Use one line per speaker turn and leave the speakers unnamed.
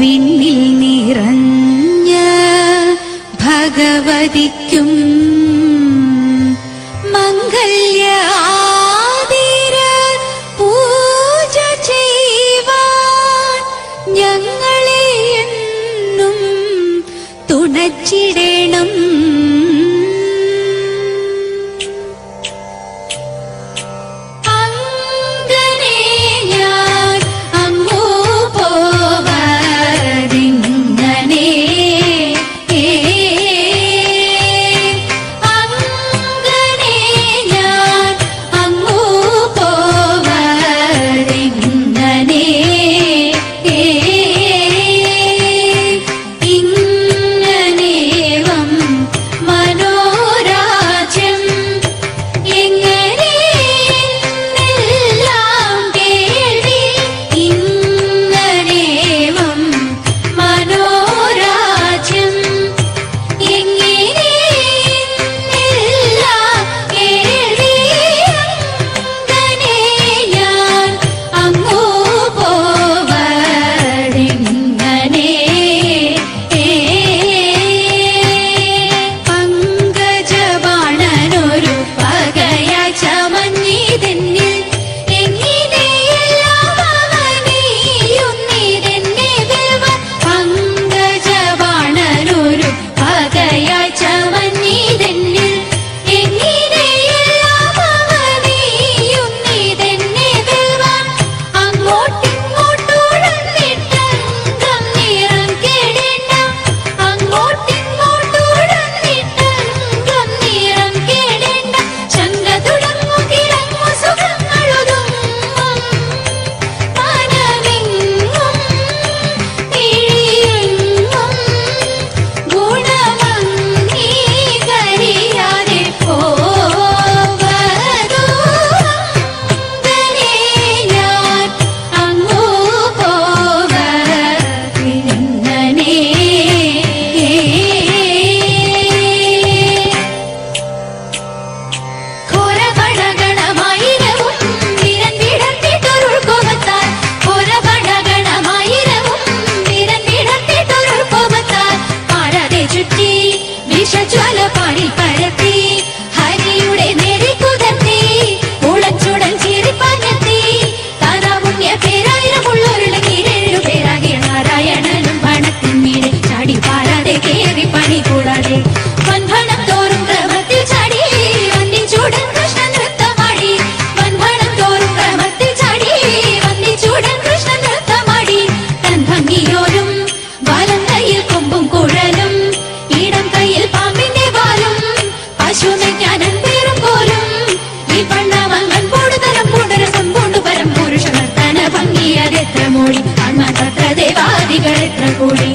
വിണ്ണിൽ നിറഞ്ഞ ഭഗവതിക്കും മംഗല്യ പൂജ ചെയ്യുവാൻ ഞങ്ങളെ എന്നും തുണച്ചിടേ ആവേശജ്വാല പാടി പരത്തി ഹരിയുടെ നേടി കുതർത്തി ഉളച്ചുടൻ ചിരി പറഞ്ഞെത്തി താനാമുണ്യ പേരായിരം ഉള്ളവരുടെ കീഴേഴു പേരാകിയ ചാടി പാരാതെ കയറി പണി കൂടാതെ. വൻപണ ആത്മാർത്ഥ ദേവാദികൾ എത്ര കൂടി